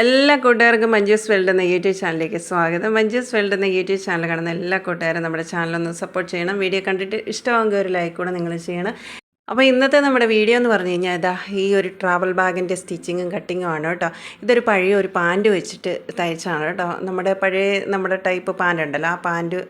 എല്ലാ കൂട്ടുകാർക്കും മഞ്ജൂസ് വേൾഡ് എന്ന യൂട്യൂബ് ചാനലിലേക്ക് സ്വാഗതം. മഞ്ജൂസ് വേൾഡ് എന്ന യൂട്യൂബ് ചാനൽ കാണുന്ന എല്ലാ കൂട്ടുകാരും നമ്മുടെ ചാനലൊന്ന് സപ്പോർട്ട് ചെയ്യണം. വീഡിയോ കണ്ടിട്ട് ഇഷ്ടമാകുമെങ്കിൽ ഒരു ലൈക്ക് കൂടെ നിങ്ങൾ ചെയ്യണം. അപ്പോൾ ഇന്നത്തെ നമ്മുടെ വീഡിയോ എന്ന് പറഞ്ഞു കഴിഞ്ഞാൽ ഇതാ ഈ ഒരു ട്രാവൽ ബാഗിന്റെ സ്റ്റിച്ചിങ്ങും കട്ടിങ്ങും ആണ് കേട്ടോ. ഇതൊരു പഴയ ഒരു പാന്റ് വെച്ചിട്ട് തയ്ച്ചാണ് കേട്ടോ. നമ്മുടെ പഴയ നമ്മുടെ ടൈപ്പ് പാന്റ് ഉണ്ടല്ലോ. ആ പാന്റ്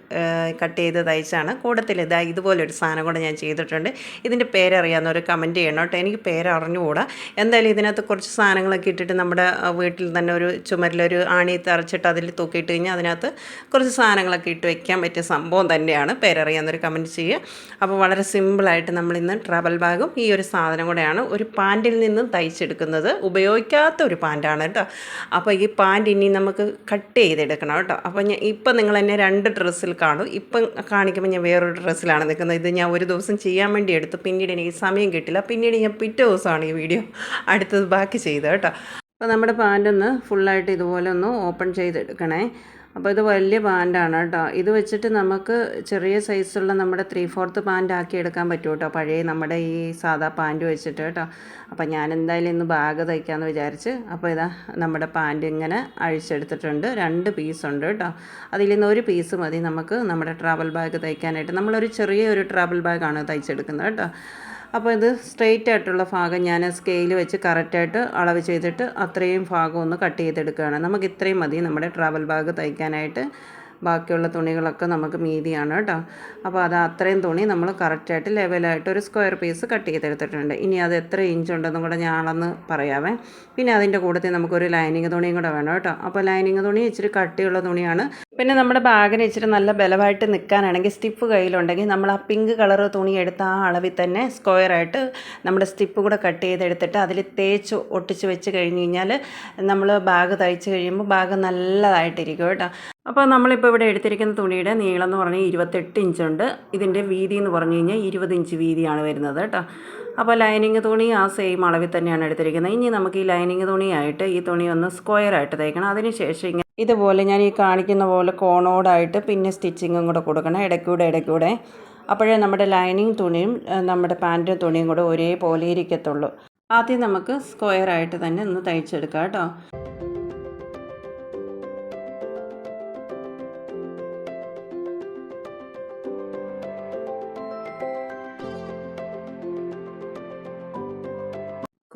കട്ട് ചെയ്ത് തയ്ച്ചാണ് കൂടത്തിൽ ഇതാ ഇതുപോലൊരു സാധനം കൂടെ ഞാൻ ചെയ്തിട്ടുണ്ട്. ഇതിന്റെ പേരറിയാവുന്നവർ കമന്റ് ചെയ്യണം കേട്ടോ. എനിക്ക് പേരറിഞ്ഞുകൂടാ എന്തായാലും ഇതിനകത്ത് കുറച്ച് സാധനങ്ങളൊക്കെ ഇട്ടിട്ട് നമ്മുടെ വീട്ടിൽ തന്നെ ഒരു ചുമരിലൊരു ആണി തറച്ചിട്ട് അതിൽ തൂക്കിയിട്ട് കഴിഞ്ഞാൽ അതിനകത്ത് കുറച്ച് സാധനങ്ങളൊക്കെ ഇട്ട് വയ്ക്കാൻ പറ്റിയ സംഭവം തന്നെയാണ്. പേരറിയാവുന്നവർ കമന്റ് ചെയ്യുക. അപ്പോൾ വളരെ സിമ്പിളായിട്ട് നമ്മളിന്ന് ട്രാവൽ ബാഗും ഈ ഒരു സാധനം കൂടെയാണ് ഒരു പാന്റിൽ നിന്നും തയ്ച്ചെടുക്കുന്നത്. ഉപയോഗിക്കാത്ത ഒരു പാന്റാണ് കേട്ടോ. അപ്പോൾ ഈ പാന്റ് ഇനി നമുക്ക് കട്ട് ചെയ്തെടുക്കണം കേട്ടോ. അപ്പോൾ ഞാൻ ഇപ്പം നിങ്ങൾ എന്നെ രണ്ട് ഡ്രസ്സിൽ കാണും. ഇപ്പം കാണിക്കുമ്പോൾ ഞാൻ വേറൊരു ഡ്രസ്സിലാണ് നിൽക്കുന്നത്. ഇത് ഞാൻ ഒരു ദിവസം ചെയ്യാൻ വേണ്ടി എടുത്തു. പിന്നീട് എനിക്ക് സമയം കിട്ടില്ല. പിന്നീട് ഞാൻ പിറ്റേ ദിവസമാണ് ഈ വീഡിയോ അടുത്തത് ബാക്കി ചെയ്തത് കേട്ടോ. അപ്പോൾ നമ്മുടെ പാന്റൊന്ന് ഫുള്ളായിട്ട് ഇതുപോലെ ഒന്ന് ഓപ്പൺ ചെയ്തെടുക്കണേ. അപ്പോൾ ഇത് വലിയ പാന്റാണ് കേട്ടോ. ഇത് വെച്ചിട്ട് നമുക്ക് ചെറിയ സൈസുള്ള നമ്മുടെ ത്രീ ഫോർത്ത് പാന്റ് ആക്കി എടുക്കാൻ പറ്റും കേട്ടോ. പഴയ നമ്മുടെ ഈ സാധാ പാന്റ് വെച്ചിട്ട് കേട്ടോ. അപ്പോൾ ഞാൻ എന്തായാലും ഇന്ന് ബാഗ് തയ്ക്കാമെന്ന് വിചാരിച്ച് അപ്പോൾ ഇതാ നമ്മുടെ പാന്റ് ഇങ്ങനെ അഴിച്ചെടുത്തിട്ടുണ്ട്. രണ്ട് പീസ് ഉണ്ട് കേട്ടോ. അതിൽ നിന്ന് ഒരു പീസ് മതി നമുക്ക് നമ്മുടെ ട്രാവൽ ബാഗ് തയ്ക്കാനായിട്ട്. നമ്മളൊരു ചെറിയ ഒരു ട്രാവൽ ബാഗാണ് തയ്ച്ചെടുക്കുന്നത് കേട്ടോ. അപ്പോൾ ഇത് സ്ട്രെയിറ്റ് ആയിട്ടുള്ള ഭാഗം ഞാൻ സ്കെയിൽ വെച്ച് കറക്റ്റായിട്ട് അളവ് ചെയ്തിട്ട് അത്രയും ഭാഗം ഒന്ന് കട്ട് ചെയ്തെടുക്കുകയാണ്. നമുക്ക് ഇത്രയും മതി നമ്മുടെ ട്രാവൽ ബാഗ് തയ്ക്കാനായിട്ട്. ബാക്കിയുള്ള തുണികളൊക്കെ നമുക്ക് മീതിയാണ് കേട്ടോ. അപ്പോൾ അത് അത്രയും തുണി നമ്മൾ കറക്റ്റായിട്ട് ലെവലായിട്ട് ഒരു സ്ക്വയർ പീസ് കട്ട് ചെയ്തെടുത്തിട്ടുണ്ട്. ഇനി അത് എത്ര ഇഞ്ച് ഉണ്ടെന്നും കൂടെ ഞാൻ പറയാവേ. പിന്നെ അതിന്റെ കൂട്ടത്തിൽ നമുക്കൊരു ലൈനിങ് തുണിയും കൂടെ വേണം കേട്ടോ. അപ്പോൾ ലൈനിങ് തുണി ഇച്ചിരി കട്ടിയുള്ള തുണിയാണ്. പിന്നെ നമ്മുടെ ബാഗിന് ഇച്ചിരി നല്ല ബലമായിട്ട് നിൽക്കാനാണെങ്കിൽ സ്റ്റിപ്പ് കയ്യിലുണ്ടെങ്കിൽ നമ്മൾ ആ പിങ്ക് കളർ തുണി എടുത്ത ആ അളവിൽ തന്നെ സ്ക്വയറായിട്ട് നമ്മുടെ സ്റ്റിപ്പ് കൂടെ കട്ട് ചെയ്തെടുത്തിട്ട് അതിൽ തേച്ച് ഒട്ടിച്ച് വെച്ച് കഴിഞ്ഞ് കഴിഞ്ഞാൽ നമ്മൾ ബാഗ് തയ്ച്ച് കഴിയുമ്പോൾ ബാഗ് നല്ലതായിട്ടിരിക്കും കേട്ടോ. അപ്പോൾ നമ്മളിപ്പോൾ ഇവിടെ എടുത്തിരിക്കുന്ന തുണിയുടെ നീളം എന്ന് പറഞ്ഞാൽ ഇരുപത്തെട്ട് ഇഞ്ചുണ്ട് ഇതിന്റെ വീതി എന്ന് പറഞ്ഞു കഴിഞ്ഞാൽ ഇരുപത് ഇഞ്ച് വീതിയാണ് വരുന്നത് കേട്ടോ. അപ്പോൾ ലൈനിങ് തുണി ആ സെയിം അളവിൽ തന്നെയാണ് എടുത്തിരിക്കുന്നത്. ഇനി നമുക്ക് ഈ ലൈനിങ് തുണിയായിട്ട് ഈ തുണി ഒന്ന് സ്ക്വയറായിട്ട് തയ്ക്കണം അതിന് ശേഷം ഇങ്ങനെ ഇതുപോലെ ഞാൻ ഈ കാണിക്കുന്ന പോലെ കോണോടായിട്ട് പിന്നെ സ്റ്റിച്ചിങ്ങും കൂടെ കൊടുക്കണം. ഇടയ്ക്കൂടെ ഇടയ്ക്കൂടെ. അപ്പോഴേ നമ്മുടെ ലൈനിങ് തുണിയും നമ്മുടെ പാന്റ് തുണിയും കൂടെ ഒരേപോലെ ഇരിക്കത്തുള്ളൂ. ആദ്യം നമുക്ക് സ്ക്വയറായിട്ട് തന്നെ ഒന്ന് തയ്ച്ചെടുക്കാം കേട്ടോ.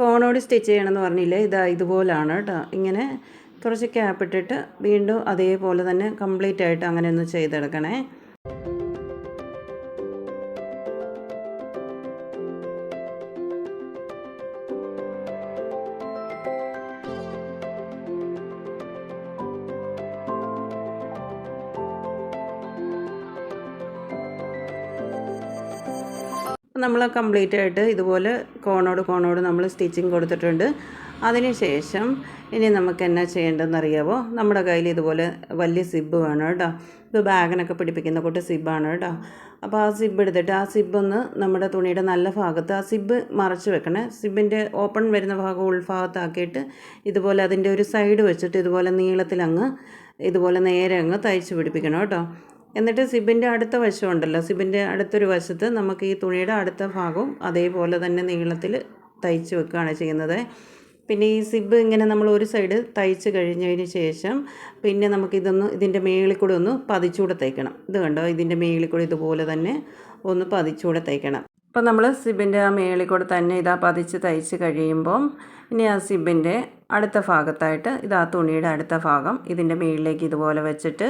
കോണോട് സ്റ്റിച്ച് ചെയ്യണമെന്ന് പറഞ്ഞില്ലേ? ഇതാ ഇതുപോലാണ് കേട്ടോ ഇങ്ങനെ കുറച്ച് ക്യാപ്പ് ഇട്ടിട്ട് വീണ്ടും അതേപോലെ തന്നെ കംപ്ലീറ്റ് ആയിട്ട് അങ്ങനെ ഒന്ന് ചെയ്തെടുക്കണേ. നമ്മൾ കംപ്ലീറ്റ് ആയിട്ട് ഇതുപോലെ കോണോട് കോണോട് നമ്മൾ സ്റ്റിച്ചിങ് കൊടുത്തിട്ടുണ്ട്. അതിനുശേഷം ഇനി നമുക്ക് എന്നാ ചെയ്യേണ്ടതെന്ന് അറിയാവോ? നമ്മുടെ കയ്യിൽ ഇതുപോലെ വലിയ സിബ് വേണം കേട്ടോ. ഇത് ബാഗിനൊക്കെ പിടിപ്പിക്കുന്ന കൂട്ട് സിബാണ് കേട്ടോ. അപ്പോൾ ആ സിബ് എടുത്തിട്ട് ആ സിബ് ഒന്ന് നമ്മുടെ തുണിയുടെ നല്ല ഭാഗത്ത് ആ സിബ് മറച്ച് വെക്കണേ. സിബിന്റെ ഓപ്പൺ വരുന്ന ഭാഗം ഉൾഭാഗത്താക്കിയിട്ട് ഇതുപോലെ അതിന്റെ ഒരു സൈഡ് വെച്ചിട്ട് ഇതുപോലെ നീളത്തിലങ്ങ് ഇതുപോലെ നേരെ അങ്ങ് തയ്ച്ച് പിടിപ്പിക്കണം കേട്ടോ. എന്നിട്ട് സിബിന്റെ അടുത്ത വശം ഉണ്ടല്ലോ സിബിന്റെ അടുത്തൊരു വശത്ത് നമുക്ക് ഈ തുണിയുടെ അടുത്ത ഭാഗവും അതേപോലെ തന്നെ നീളത്തിൽ തയ്ച്ച് വെക്കുകയാണ് ചെയ്യുന്നത്. പിന്നെ ഈ സിബ് ഇങ്ങനെ നമ്മൾ ഒരു സൈഡ് തയ്ച്ച് കഴിഞ്ഞതിന് ശേഷം പിന്നെ നമുക്കിതൊന്ന് ഇതിന്റെ മേളിൽ കൂടെ ഒന്ന് പതിച്ചുകൂടെ തയ്ക്കണം. ഇത് കണ്ടോ? ഇതിന്റെ മേളിൽ കൂടെ ഇതുപോലെ തന്നെ ഒന്ന് പതിച്ചുകൂടെ തയ്ക്കണം. അപ്പോൾ നമ്മൾ സിബിന്റെ ആ മേളിൽ കൂടെ തന്നെ ഇതാ പതിച്ച് തയ്ച്ച് കഴിയുമ്പം ഇനി ആ സിബിന്റെ അടുത്ത ഭാഗത്തായിട്ട് ഇതാ തുണിയുടെ അടുത്ത ഭാഗം ഇതിന്റെ മേളിലേക്ക് ഇതുപോലെ വെച്ചിട്ട്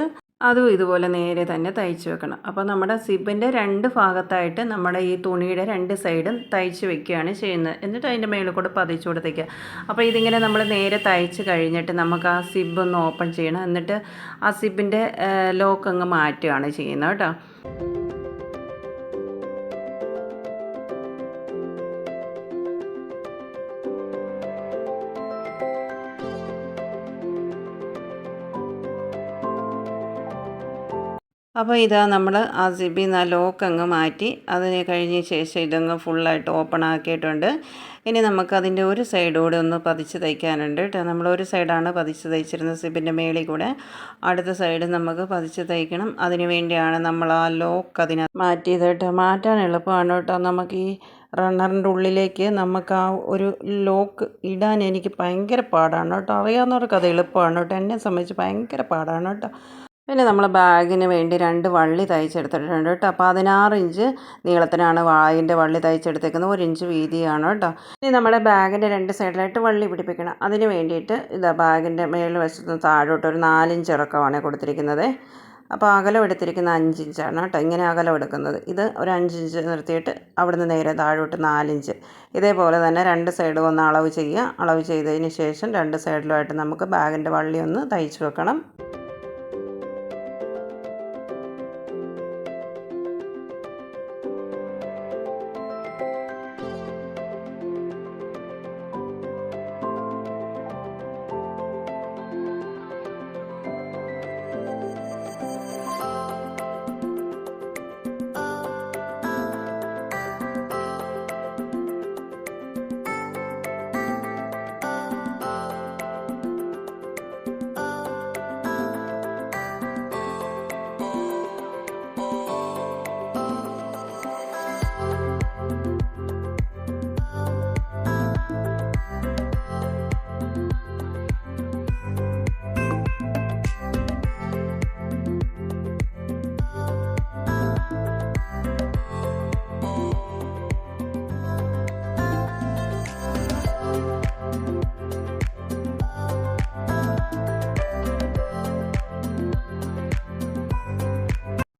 അതും ഇതുപോലെ നേരെ തന്നെ തയ്ച്ച് വെക്കണം. അപ്പോൾ നമ്മുടെ സിബിന്റെ രണ്ട് ഭാഗത്തായിട്ട് നമ്മുടെ ഈ തുണിയുടെ രണ്ട് സൈഡും തയ്ച്ച് വെക്കുകയാണ് ചെയ്യുന്നത്. എന്നിട്ട് അതിന്റെ മേളിൽ കൂടെ പതിച്ചു കൊടുത്തേക്കുക. അപ്പോൾ ഇതിങ്ങനെ നമ്മൾ നേരെ തയ്ച്ച് കഴിഞ്ഞിട്ട് നമുക്ക് ആ സിബ് ഒന്ന് ഓപ്പൺ ചെയ്യണം. എന്നിട്ട് ആ സിബിന്റെ ലോക്ക് അങ്ങ് മാറ്റുകയാണ് ചെയ്യുന്നത് കേട്ടോ. അപ്പോൾ ഇതാ നമ്മൾ ആ സിബിൽ നിന്ന് ലോക്ക് അങ്ങ് മാറ്റി. അതിന് കഴിഞ്ഞ ശേഷം ഇതങ്ങ് ഫുള്ളായിട്ട് ഓപ്പൺ ആക്കിയിട്ടുണ്ട്. ഇനി നമുക്ക് അതിന്റെ ഒരു സൈഡ് കൂടെ ഒന്ന് പതിച്ച് തയ്ക്കാനുണ്ട് കേട്ടോ. നമ്മൾ ഒരു സൈഡാണ് പതിച്ച് തയ്ച്ചിരുന്നത് സിബിന്റെ മേളിൽ കൂടെ. അടുത്ത സൈഡ് നമുക്ക് പതിച്ച് തയ്ക്കണം. അതിന് വേണ്ടിയാണ് നമ്മൾ ആ ലോക്ക് അതിനകത്ത് മാറ്റിയത് കേട്ടോ. മാറ്റാൻ എളുപ്പമാണ് കേട്ടോ. നമുക്ക് ഈ റണ്ണറിന്റെ ഉള്ളിലേക്ക് നമുക്ക് ആ ഒരു ലോക്ക് ഇടാൻ എനിക്ക് ഭയങ്കര പാടാണ് കേട്ടോ. അറിയാവുന്നവർക്ക് അത് എളുപ്പമാണ് കേട്ടോ. എന്നെ സംബന്ധിച്ച് ഭയങ്കര പാടാണ് കേട്ടോ. പിന്നെ നമ്മൾ ബാഗിന് വേണ്ടി രണ്ട് വള്ളി തയ്ച്ചെടുത്തിട്ടുണ്ട് കേട്ടോ. അപ്പോൾ പതിനാറ് ഇഞ്ച് നീളത്തിനാണ് വായിന്റെ വള്ളി തയ്ച്ചെടുത്തേക്കുന്നത്. ഒരു ഇഞ്ച് വീതിയാണ് കേട്ടോ. ഇനി നമ്മുടെ ബാഗിന്റെ രണ്ട് സൈഡിലായിട്ട് വള്ളി പിടിപ്പിക്കണം. അതിന് വേണ്ടിയിട്ട് ഇതാ ബാഗിന്റെ മേളിൽ വശത്ത് താഴോട്ട് ഒരു നാലിഞ്ച് ഇറക്കമാണ് കൊടുത്തിരിക്കുന്നത്. അപ്പോൾ അകലം എടുത്തിരിക്കുന്ന അഞ്ച് ഇഞ്ചാണ് കേട്ടോ. ഇങ്ങനെ അകലം എടുക്കുന്നത്. ഇത് ഒരു അഞ്ച് ഇഞ്ച് നിർത്തിയിട്ട് അവിടുന്ന് നേരെ താഴോട്ട് നാലിഞ്ച് ഇതേപോലെ തന്നെ രണ്ട് സൈഡും ഒന്ന് അളവ് ചെയ്യുക. അളവ് ചെയ്തതിന് ശേഷം രണ്ട് സൈഡിലുമായിട്ട് നമുക്ക് ബാഗിന്റെ വള്ളി ഒന്ന് തയ്ച്ച് വെക്കണം.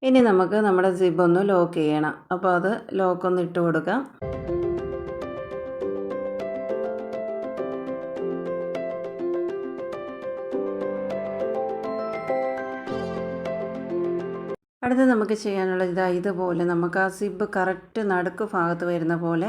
ഇനി നമുക്ക് നമ്മുടെ സിബ് ഒന്ന് ലോക്ക് ചെയ്യണം. അപ്പോൾ അത് ലോക്കൊന്ന് ഇട്ട് കൊടുക്കാം. അടുത്ത് നമുക്ക് ചെയ്യാനുള്ളത് ഇതാ ഇതുപോലെ നമുക്ക് ആ സിബ് കറക്റ്റ് നടുക്ക് ഭാഗത്ത് വരുന്ന പോലെ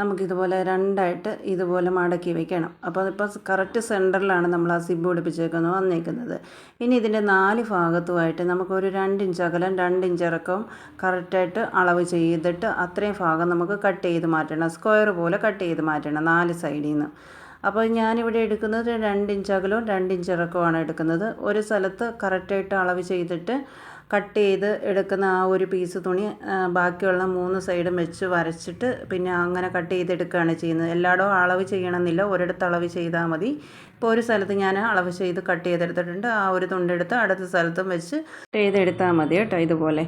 നമുക്കിതുപോലെ രണ്ടായിട്ട് ഇതുപോലെ മടക്കി വെക്കണം. അപ്പോൾ ഇപ്പോൾ കറക്റ്റ് സെന്ററിലാണ് നമ്മൾ ആ സിബ് പിടിപ്പിച്ചേക്കുന്നത് വന്നേക്കുന്നത്. ഇനി ഇതിന്റെ നാല് ഭാഗത്തുമായിട്ട് നമുക്കൊരു രണ്ട് ഇഞ്ച് അകലം രണ്ട് ഇഞ്ച് ഇറക്കം കറക്റ്റായിട്ട് അളവ് ചെയ്തിട്ട് അത്രയും ഭാഗം നമുക്ക് കട്ട് ചെയ്ത് മാറ്റണം. സ്ക്വയർ പോലെ കട്ട് ചെയ്ത് മാറ്റണം നാല് സൈഡിൽ നിന്ന് അപ്പോൾ ഞാനിവിടെ എടുക്കുന്നത് രണ്ട് ഇഞ്ച് അകലവും രണ്ട് ഇഞ്ച് ഇറക്കവുമാണ് എടുക്കുന്നത്. ഒരു സ്ഥലത്ത് കറക്റ്റായിട്ട് അളവ് ചെയ്തിട്ട് കട്ട് ചെയ്ത് എടുക്കുന്ന ആ ഒരു പീസ് തുണി ബാക്കിയുള്ള മൂന്ന് സൈഡും വെച്ച് വരച്ചിട്ട് പിന്നെ അങ്ങനെ കട്ട് ചെയ്തെടുക്കുകയാണ് ചെയ്യുന്നത്. എല്ലായിടവും അളവ് ചെയ്യണമെന്നില്ല ഒരിടത്ത് അളവ് ചെയ്താൽ മതി. ഇപ്പോൾ ഒരു സ്ഥലത്ത് ഞാൻ അളവ് ചെയ്ത് കട്ട് ചെയ്തെടുത്തിട്ടുണ്ട്. ആ ഒരു തുണ്ടെടുത്ത് അടുത്ത സ്ഥലത്തും വെച്ച് ചെയ്തെടുത്താൽ മതി കേട്ടോ ഇതുപോലെ.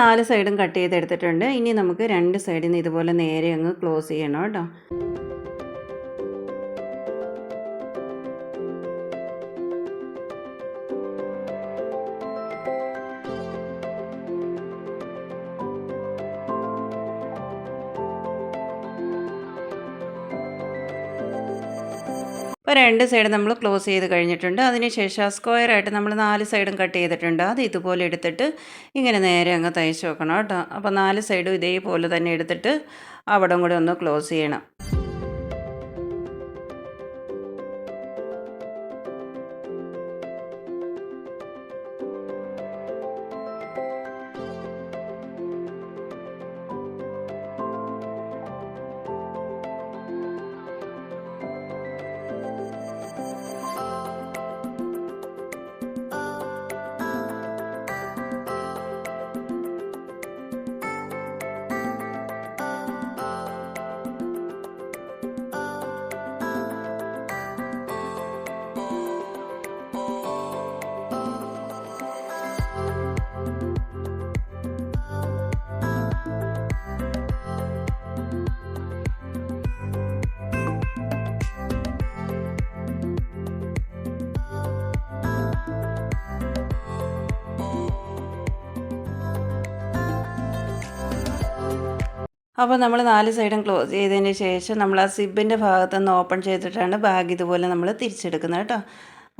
നാല് സൈഡും കട്ട് ചെയ്തെടുത്തിട്ടുണ്ട്. ഇനി നമുക്ക് രണ്ട് സൈഡിൽ നിന്ന് ഇതുപോലെ നേരെ അങ്ങ് ക്ലോസ് ചെയ്യണം കേട്ടോ. ഇപ്പോൾ രണ്ട് സൈഡ് നമ്മൾ ക്ലോസ് ചെയ്ത് കഴിഞ്ഞിട്ടുണ്ട്. അതിനുശേഷം സ്ക്വയർ ആയിട്ട് നമ്മൾ നാല് സൈഡും കട്ട് ചെയ്തിട്ടുണ്ട്. അത് ഇതുപോലെ എടുത്തിട്ട് ഇങ്ങനെ നേരെ അങ്ങ് തയ്ച്ച് വെക്കണം കേട്ടോ. അപ്പോൾ നാല് സൈഡും ഇതേപോലെ തന്നെ എടുത്തിട്ട് അവിടം കൂടെ ഒന്ന് ക്ലോസ് ചെയ്യണം. അപ്പോൾ നമ്മൾ നാല് സൈഡും ക്ലോസ് ചെയ്തതിന് ശേഷം നമ്മൾ ആ സിബിന്റെ ഭാഗത്ത് നിന്ന് ഓപ്പൺ ചെയ്തിട്ടാണ് ബാഗ് ഇതുപോലെ നമ്മൾ തിരിച്ചെടുക്കുന്നത് കേട്ടോ.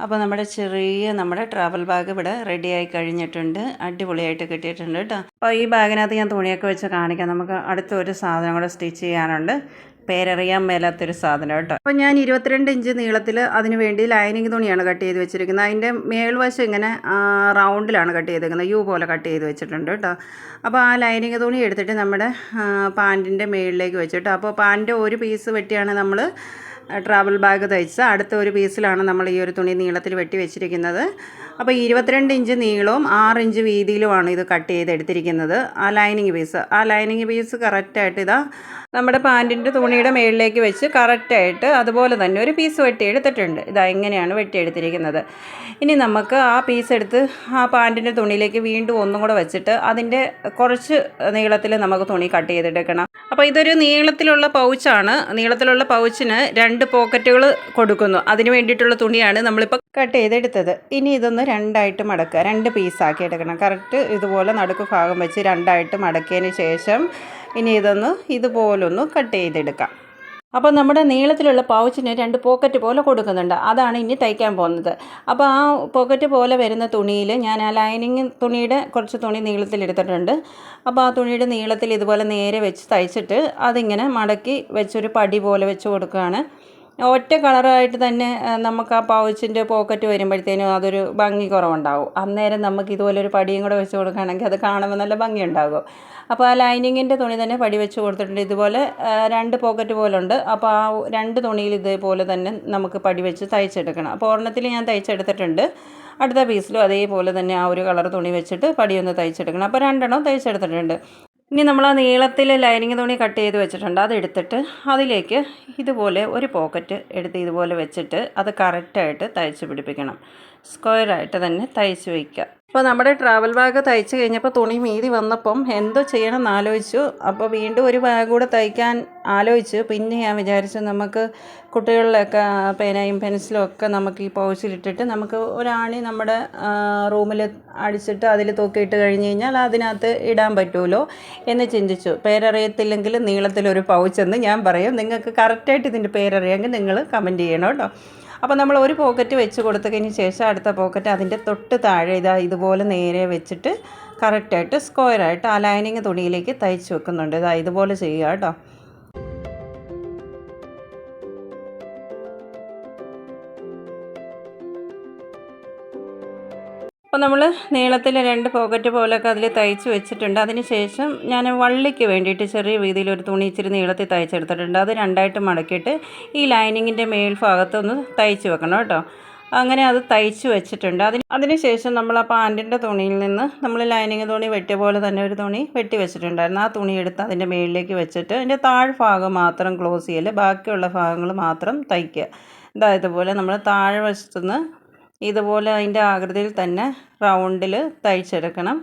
അപ്പോൾ നമ്മുടെ ചെറിയ നമ്മുടെ ട്രാവൽ ബാഗ് ഇവിടെ റെഡിയായി കഴിഞ്ഞിട്ടുണ്ട്. അടിപൊളിയായിട്ട് കിട്ടിയിട്ടുണ്ട് കേട്ടോ. അപ്പോൾ ഈ ബാഗിനകത്ത് ഞാൻ തുണിയൊക്കെ വെച്ച് കാണിക്കാം. നമുക്ക് അടുത്തൊരു സാധനം കൂടെ സ്റ്റിച്ച് ചെയ്യാനുണ്ട്. പേരറിയാൻ മേലാത്തൊരു സാധനം കേട്ടോ. അപ്പോൾ ഞാൻ ഇരുപത്തിരണ്ട് ഇഞ്ച് നീളത്തിൽ അതിന് വേണ്ടി ലൈനിങ് തുണിയാണ് കട്ട് ചെയ്ത് വെച്ചിരിക്കുന്നത്. അതിന്റെ മേൽവശം ഇങ്ങനെ റൗണ്ടിലാണ് കട്ട് ചെയ്തിരിക്കുന്നത് യു പോലെ കട്ട് ചെയ്ത് വെച്ചിട്ടുണ്ട് കേട്ടോ. അപ്പോൾ ആ ലൈനിങ് തുണി എടുത്തിട്ട് നമ്മുടെ പാന്റിന്റെ മേളിലേക്ക് വെച്ചിട്ട് അപ്പോൾ പാന്റ് ഒരു പീസ് വെട്ടിയാണ് നമ്മൾ ട്രാവൽ ബാഗ് തയ്ച്ച് അടുത്ത ഒരു പീസിലാണ് നമ്മൾ ഈ ഒരു തുണി നീളത്തിൽ വെട്ടി വെച്ചിരിക്കുന്നത്. അപ്പോൾ ഇരുപത്തിരണ്ട് ഇഞ്ച് നീളവും ആറ് ഇഞ്ച് വീതിയിലുമാണ് ഇത് കട്ട് ചെയ്ത് എടുത്തിരിക്കുന്നത് ആ ലൈനിങ് പീസ് ആ ലൈനിങ് പീസ് കറക്റ്റായിട്ട് ഇതാ നമ്മുടെ പാന്റിന്റെ തുണിയുടെ മുകളിലേക്ക് വെച്ച് കറക്റ്റായിട്ട് അതുപോലെ തന്നെ ഒരു പീസ് വെട്ടിയെടുത്തിട്ടുണ്ട് ഇതാ ഇങ്ങനെയാണ് വെട്ടിയെടുത്തിരിക്കുന്നത് ഇനി നമുക്ക് ആ പീസ് എടുത്ത് ആ പാന്റിന്റെ തുണിയിലേക്ക് വീണ്ടും ഒന്നും കൂടെ വെച്ചിട്ട് അതിന്റെ കുറച്ച് നീളത്തിൽ നമുക്ക് തുണി കട്ട് ചെയ്തെടുക്കണം. അപ്പോൾ ഇതൊരു നീളത്തിലുള്ള പൗച്ചാണ് നീളത്തിലുള്ള പൗച്ചിന് രണ്ട് പോക്കറ്റുകൾ കൊടുക്കുന്നു. അതിന് വേണ്ടിയിട്ടുള്ള തുണിയാണ് നമ്മളിപ്പോൾ കട്ട് ചെയ്തെടുത്തത്. ഇനി ഇതൊന്ന് രണ്ടായിട്ട് മടക്കുക. രണ്ട് പീസാക്കി എടുക്കണം. കറക്റ്റ് ഇതുപോലെ നടുക്ക് ഭാഗം വെച്ച് രണ്ടായിട്ട് മടക്കിയതിന് ശേഷം ഇനി ഇതൊന്ന് ഇതുപോലൊന്ന് കട്ട് ചെയ്തെടുക്കാം. അപ്പോൾ നമ്മുടെ നീളത്തിലുള്ള പൗച്ചിന് രണ്ട് പോക്കറ്റ് പോലെ കൊടുക്കുന്നുണ്ട്. അതാണ് ഇനി തയ്ക്കാൻ പോകുന്നത്. അപ്പോൾ ആ പോക്കറ്റ് പോലെ വരുന്ന തുണിയിൽ ഞാൻ ആ ലൈനിങ് തുണിയുടെ കുറച്ച് തുണി നീളത്തിലെടുത്തിട്ടുണ്ട് അപ്പോൾ ആ തുണിയുടെ നീളത്തിൽ ഇതുപോലെ നേരെ വെച്ച് തയ്ച്ചിട്ട് അതിങ്ങനെ മടക്കി വെച്ചൊരു പടി പോലെ വെച്ച് കൊടുക്കുകയാണ്. ഒറ്റ കളറായിട്ട് തന്നെ നമുക്ക് ആ പൗച്ചിന്റെ പോക്കറ്റ് വരുമ്പോഴത്തേനും അതൊരു ഭംഗി കുറവുണ്ടാവും. അന്നേരം നമുക്ക് ഇതുപോലെ ഒരു പടിയും കൂടെ വെച്ച് കൊടുക്കുകയാണെങ്കിൽ അത് കാണുമ്പോൾ നല്ല ഭംഗിയുണ്ടാകും. അപ്പോൾ ആ ലൈനിങ്ങിന്റെ തുണി തന്നെ പടി വെച്ച് കൊടുത്തിട്ടുണ്ട്. ഇതുപോലെ രണ്ട് പോക്കറ്റ് പോലെ ഉണ്ട്. അപ്പോൾ ആ രണ്ട് തുണിയിൽ ഇതേപോലെ തന്നെ നമുക്ക് പടി വെച്ച് തയ്ച്ചെടുക്കണം. അപ്പോൾ ഒരെണ്ണത്തിൽ ഞാൻ തയ്ച്ചെടുത്തിട്ടുണ്ട്. അടുത്ത പീസിലും അതേപോലെ തന്നെ ആ ഒരു കളർ തുണി വെച്ചിട്ട് പടിയൊന്ന് തയ്ച്ചെടുക്കണം. അപ്പോൾ രണ്ടെണ്ണം തയ്ച്ചെടുത്തിട്ടുണ്ട്. ഇനി നമ്മൾ ആ നീളത്തിൽ ലൈനിങ് തുണി കട്ട് ചെയ്ത് വെച്ചിട്ടുണ്ട്. അതെടുത്തിട്ട് അതിലേക്ക് ഇതുപോലെ ഒരു പോക്കറ്റ് എടുത്ത് ഇതുപോലെ വെച്ചിട്ട് അത് കറക്റ്റായിട്ട് തയ്ച്ച് പിടിപ്പിക്കണം. സ്ക്വയറായിട്ട് തന്നെ തയ്ച്ച് വയ്ക്കുക. അപ്പോൾ നമ്മുടെ ട്രാവൽ ബാഗ് തയ്ച്ച് കഴിഞ്ഞപ്പോൾ തുണി മീതി വന്നപ്പം എന്തോ ചെയ്യണം എന്ന് ആലോചിച്ചു. അപ്പോൾ വീണ്ടും ഒരു ബാഗ് കൂടെ തയ്ക്കാൻ ആലോചിച്ചു. പിന്നെ ഞാൻ വിചാരിച്ചു നമുക്ക് കുട്ടികളിലൊക്കെ പേനയും പെൻസിലും ഒക്കെ നമുക്ക് ഈ പൗച്ചിലിട്ടിട്ട് നമുക്ക് ഒരാണി നമ്മുടെ റൂമിൽ അടിച്ചിട്ട് അതിൽ തൂക്കിയിട്ട് കഴിഞ്ഞ് കഴിഞ്ഞാൽ അതിനകത്ത് ഇടാൻ പറ്റുമല്ലോ എന്ന് ചിന്തിച്ചു. പേരറിയത്തില്ലെങ്കിൽ നീളത്തിലൊരു പൗച്ചെന്ന് ഞാൻ പറയും. നിങ്ങൾക്ക് കറക്റ്റായിട്ട് ഇതിന്റെ പേരറിയാമെങ്കിൽ നിങ്ങൾ കമന്റ് ചെയ്യണം കേട്ടോ. അപ്പോൾ നമ്മൾ ഒരു പോക്കറ്റ് വെച്ച് കൊടുത്തതിന് ശേഷം അടുത്ത പോക്കറ്റ് അതിന്റെ തൊട്ട് താഴെ ഇതാ ഇതുപോലെ നേരെ വെച്ചിട്ട് കറക്റ്റായിട്ട് സ്ക്വയറായിട്ട് ആ ലൈനിങ് തുണിയിലേക്ക് തയ്ച്ച് വെക്കുന്നുണ്ട്. ഇതാ ഇതുപോലെ ചെയ്യുക കേട്ടോ. അപ്പോൾ നമ്മൾ നീളത്തിൽ രണ്ട് പോക്കറ്റ് പോലൊക്കെ അതിൽ തയ്ച്ച് വെച്ചിട്ടുണ്ട്. അതിന് ശേഷം ഞാൻ വള്ളിക്ക് വേണ്ടിയിട്ട് ചെറിയ രീതിയിൽ ഒരു തുണി ഇച്ചിരി നീളത്തിൽ തയ്ച്ചെടുത്തിട്ടുണ്ട്. അത് രണ്ടായിട്ട് മടക്കിയിട്ട് ഈ ലൈനിങ്ങിന്റെ മേൽഭാഗത്തൊന്ന് തയ്ച്ച് വെക്കണം കേട്ടോ. അങ്ങനെ അത് തയ്ച്ച് വെച്ചിട്ടുണ്ട്. അതിന് അതിന് ശേഷം നമ്മൾ ആ പാന്റിന്റെ തുണിയിൽ നിന്ന് നമ്മൾ ലൈനിങ് തുണി വെട്ടിയ പോലെ തന്നെ ഒരു തുണി വെട്ടി വെച്ചിട്ടുണ്ടായിരുന്നു. ആ തുണി എടുത്ത് അതിന്റെ മേളിലേക്ക് വെച്ചിട്ട് അതിന്റെ താഴ്ഭാഗം മാത്രം ക്ലോസ് ചെയ്യൽ ബാക്കിയുള്ള ഭാഗങ്ങൾ മാത്രം തയ്ക്കുക. ഇതായതുപോലെ നമ്മൾ താഴെ വശത്തുനിന്ന് ഇതുപോലെ അതിന്റെ ആകൃതിയിൽ തന്നെ റൗണ്ടിൽ തയ്ച്ചെടുക്കണം.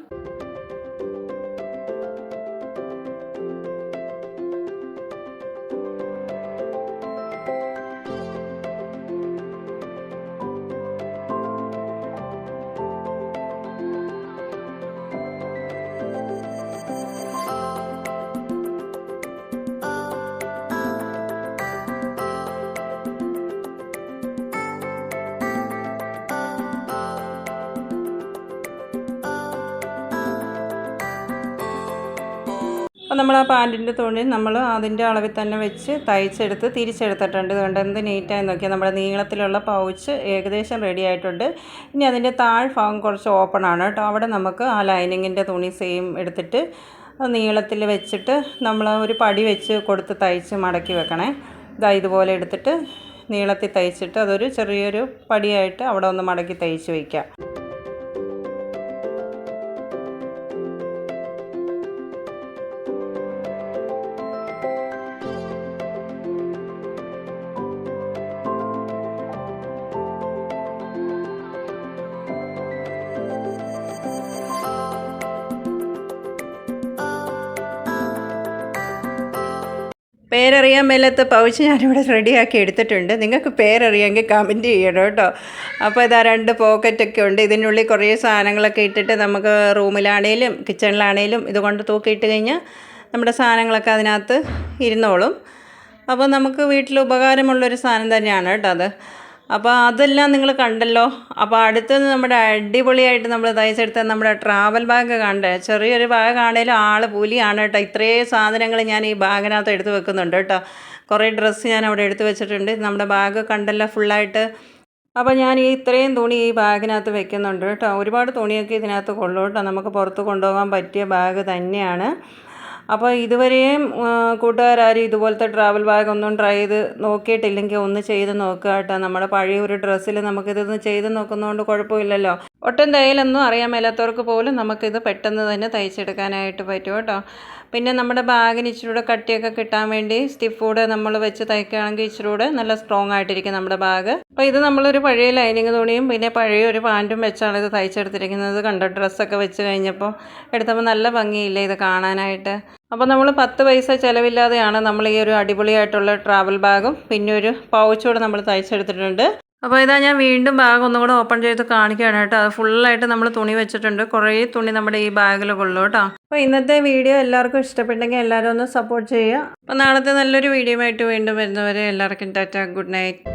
അപ്പോൾ നമ്മൾ ആ പാന്റിന്റെ തുണി നമ്മൾ അതിന്റെ അളവിൽ തന്നെ വെച്ച് തയ്ച്ചെടുത്ത് തിരിച്ചെടുത്തിട്ടുണ്ട്. ഇതുകൊണ്ട് എന്ത് നീറ്റായി നോക്കിയാൽ നമ്മുടെ നീളത്തിലുള്ള പൗച്ച് ഏകദേശം റെഡി ആയിട്ടുണ്ട്. ഇനി അതിന്റെ താഴ്ഭാഗം കുറച്ച് ഓപ്പൺ ആണ് കേട്ടോ. അവിടെ നമുക്ക് ആ ലൈനിങ്ങിന്റെ തുണി സെയിം എടുത്തിട്ട് നീളത്തിൽ വെച്ചിട്ട് നമ്മൾ ഒരു പടി വെച്ച് കൊടുത്ത് തയ്ച്ച് മടക്കി വെക്കണേ. ഇതാ ഇതുപോലെ എടുത്തിട്ട് നീളത്തിൽ തയ്ച്ചിട്ട് അതൊരു ചെറിയൊരു പടിയായിട്ട് അവിടെ ഒന്ന് മടക്കി തയ്ച്ച് വയ്ക്കാം പേരറിയാൻ മേലാത്ത പൗച്ച് ഞാനിവിടെ റെഡിയാക്കി എടുത്തിട്ടുണ്ട്. നിങ്ങൾക്ക് പേരറിയാമെങ്കിൽ കമന്റ് ചെയ്യണം കേട്ടോ. അപ്പോൾ ഇതാ രണ്ട് പോക്കറ്റൊക്കെ ഉണ്ട്. ഇതിനുള്ളിൽ കുറേ സാധനങ്ങളൊക്കെ ഇട്ടിട്ട് നമുക്ക് റൂമിലാണേലും കിച്ചണിലാണേലും ഇതുകൊണ്ട് തൂക്കിയിട്ട് കഴിഞ്ഞാൽ നമ്മുടെ സാധനങ്ങളൊക്കെ അതിനകത്ത് ഇരുന്നോളും. അപ്പോൾ നമുക്ക് വീട്ടിൽ ഉപകാരമുള്ളൊരു സാധനം തന്നെയാണ് കേട്ടോ അത്. അപ്പോൾ അതെല്ലാം നിങ്ങൾ കണ്ടല്ലോ. അപ്പോൾ അടുത്തത് നമ്മുടെ അടിപൊളിയായിട്ട് നമ്മൾ തയ്ച്ചെടുത്ത നമ്മുടെ ട്രാവൽ ബാഗ് കണ്ടേ. ചെറിയൊരു ബാഗ് ആണേലും ആൾ പുലിയാണ് കേട്ടോ. ഇത്രയും സാധനങ്ങൾ ഞാൻ ഈ ബാഗിനകത്ത് എടുത്ത് വെക്കുന്നുണ്ട് കേട്ടോ. കുറേ ഡ്രസ്സ് ഞാൻ അവിടെ എടുത്ത് വെച്ചിട്ടുണ്ട്. നമ്മുടെ ബാഗ് കണ്ടല്ലോ ഫുള്ളായിട്ട് അപ്പോൾ ഞാൻ ഈ ഇത്രയും തുണി ഈ ബാഗിനകത്ത് വെക്കുന്നുണ്ട് കേട്ടോ. ഒരുപാട് തുണിയൊക്കെ ഇതിനകത്ത് കൊള്ളൂ കേട്ടോ. നമുക്ക് പുറത്ത് കൊണ്ടുപോകാൻ പറ്റിയ ബാഗ് തന്നെയാണ്. അപ്പോൾ ഇതുവരെയും കൂട്ടുകാരും ഇതുപോലത്തെ ട്രാവൽ ബാഗ് ഒന്നും ട്രൈ ചെയ്ത് നോക്കിയിട്ടില്ലെങ്കിൽ ഒന്ന് ചെയ്ത് നോക്കുക കേട്ടോ. നമ്മുടെ പഴയ ഒരു ഡ്രസ്സിൽ നമുക്കിതൊന്ന് ചെയ്ത് നോക്കുന്നതുകൊണ്ട് കുഴപ്പമില്ലല്ലോ. ഒട്ടും തയ്യലൊന്നും അറിയാൻ മേലാത്തവർക്ക് പോലും നമുക്കിത് പെട്ടെന്ന് തന്നെ തയ്ച്ചെടുക്കാനായിട്ട് പറ്റും കേട്ടോ. പിന്നെ നമ്മുടെ ബാഗിന് ഇച്ചിരി കൂടെ കട്ടിയൊക്കെ കിട്ടാൻ വേണ്ടി സ്റ്റിഫ് കൂടെ നമ്മൾ വെച്ച് തയ്ക്കുകയാണെങ്കിൽ ഇച്ചിരി കൂടെ നല്ല സ്ട്രോങ് ആയിട്ടിരിക്കും നമ്മുടെ ബാഗ്. അപ്പോൾ ഇത് നമ്മളൊരു പഴയ ലൈനിങ് തുണിയും പിന്നെ പഴയ ഒരു പാന്റും വെച്ചാണ് ഇത് തയ്ച്ചെടുത്തിരിക്കുന്നത്. കണ്ടോ ഡ്രസ്സൊക്കെ വെച്ച് കഴിഞ്ഞപ്പോൾ എടുത്തപ്പോൾ നല്ല ഭംഗിയില്ലേ ഇത് കാണാനായിട്ട്. അപ്പോൾ നമ്മൾ പത്ത് പൈസ ചിലവില്ലാതെയാണ് നമ്മൾ ഈ ഒരു അടിപൊളിയായിട്ടുള്ള ട്രാവൽ ബാഗും പിന്നെ ഒരു പൗച്ചൂടെ നമ്മൾ തയ്ച്ചെടുത്തിട്ടുണ്ട്. അപ്പോൾ ഇതാ ഞാൻ വീണ്ടും ബാഗ് ഒന്നും കൂടെ ഓപ്പൺ ചെയ്ത് കാണിക്കുകയാണ് കേട്ടോ. അത് ഫുള്ളായിട്ട് നമ്മൾ തുണി വെച്ചിട്ടുണ്ട്. കുറേ തുണി നമ്മുടെ ഈ ബാഗിൽ കൊള്ളു കേട്ടോ. അപ്പോൾ ഇന്നത്തെ വീഡിയോ എല്ലാവർക്കും ഇഷ്ടപ്പെട്ടെങ്കിൽ എല്ലാവരും ഒന്ന് സപ്പോർട്ട് ചെയ്യുക. അപ്പോൾ നാളത്തെ നല്ലൊരു വീഡിയോ ആയിട്ട് വീണ്ടും വരുന്നവരെ എല്ലാവർക്കും ടാറ്റ. Good night.